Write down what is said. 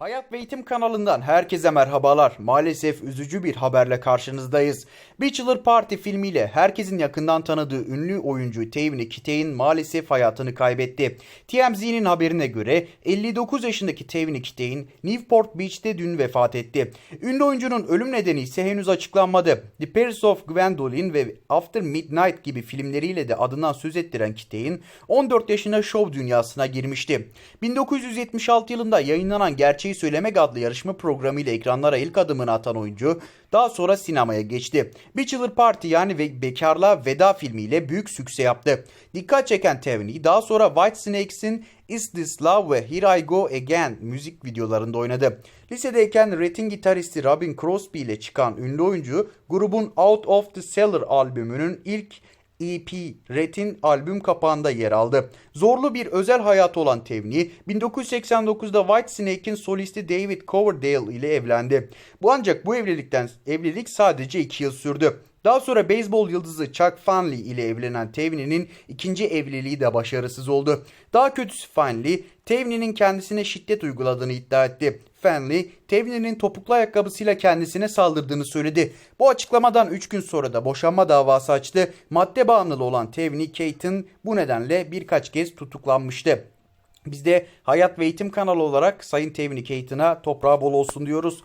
Hayat ve Eğitim kanalından herkese merhabalar. Maalesef üzücü bir haberle karşınızdayız. Bachelor Party filmiyle herkesin yakından tanıdığı ünlü oyuncu Tevni Kitey'in maalesef hayatını kaybetti. TMZ'nin haberine göre 59 yaşındaki Tevni Kitey'in Newport Beach'te dün vefat etti. Ünlü oyuncunun ölüm nedeni ise henüz açıklanmadı. The Paris of Gwendolyn ve After Midnight gibi filmleriyle de adından söz ettiren Kitey'in 14 yaşında şov dünyasına girmişti. 1976 yılında yayınlanan Gerçeği Söylemek adlı yarışma programıyla ekranlara ilk adımını atan oyuncu daha sonra sinemaya geçti. Bachelor Party yani ve bekarlığa veda filmiyle büyük sükse yaptı. Dikkat çeken Tevni daha sonra Whitesnakes'in Is This Love ve Here I Go Again müzik videolarında oynadı. Lisedeyken Red'in gitaristi Robin Crosby ile çıkan ünlü oyuncu grubun Out of the Cellar albümünün ilk EP Red'in albüm kapağında yer aldı. Zorlu bir özel hayatı olan Tevni 1989'da Whitesnake'in solisti David Coverdale ile evlendi. Bu ancak bu evlilikten evlilik sadece 2 yıl sürdü. Daha sonra beyzbol yıldızı Chuck Finley ile evlenen Tevni'nin ikinci evliliği de başarısız oldu. Daha kötüsü Finley, Tevni'nin kendisine şiddet uyguladığını iddia etti. Finley, Tevni'nin topuklu ayakkabısıyla kendisine saldırdığını söyledi. Bu açıklamadan 3 gün sonra da boşanma davası açtı. Madde bağımlılığı olan Tevni Caton bu nedenle birkaç kez tutuklanmıştı. Biz de Hayat ve Eğitim kanalı olarak Sayın Tevni Caton'a toprağı bol olsun diyoruz.